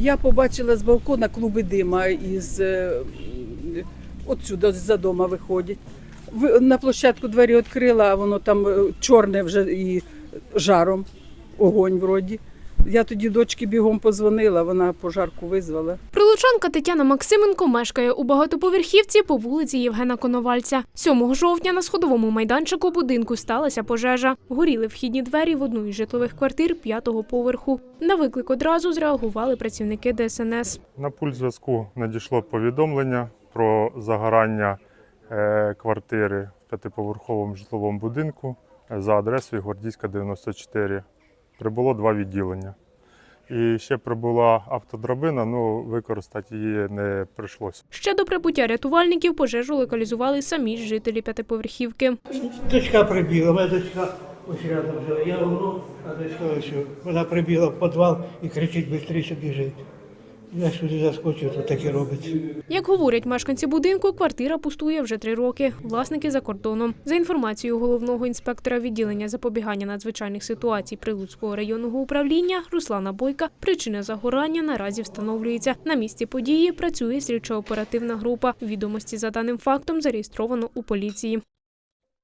Я побачила з балкона клуби дима із е, отсюди за дома виходять. Ви- На площадку двері відкрила, а воно там е, чорне вже і жаром, огонь вроді. Я тоді дочці бігом позвонила, вона пожарку визвала. Прилучанка Тетяна Максименко мешкає у багатоповерхівці по вулиці Євгена Коновальця. 7 жовтня на сходовому майданчику будинку сталася пожежа. Горіли вхідні двері в одну із житлових квартир п'ятого поверху. На виклик одразу зреагували працівники ДСНС. На пульт зв'язку надійшло повідомлення про загорання е, квартири в п'ятиповерховому житловому будинку е, за адресою Гвардійська 94. Прибуло два відділення. І ще прибула автодрабина, ну використати її не прийшлося. Ще до прибуття рятувальників пожежу локалізували самі ж жителі п'ятиповерхівки. Дочка прибігла, моя дочка ось рядом жила. Я говорю, а дочка ось. Вона прибігла в підвал і кричить, швидше біжить. Я сюди заскочив, тут таке робиться. Як говорять мешканці будинку, квартира пустує вже три роки. Власники за кордоном. За інформацією головного інспектора відділення запобігання надзвичайних ситуацій Прилуцького районного управління Руслана Бойка, причина загорання наразі встановлюється. На місці події працює слідчо-оперативна група. Відомості за даним фактом зареєстровано у поліції.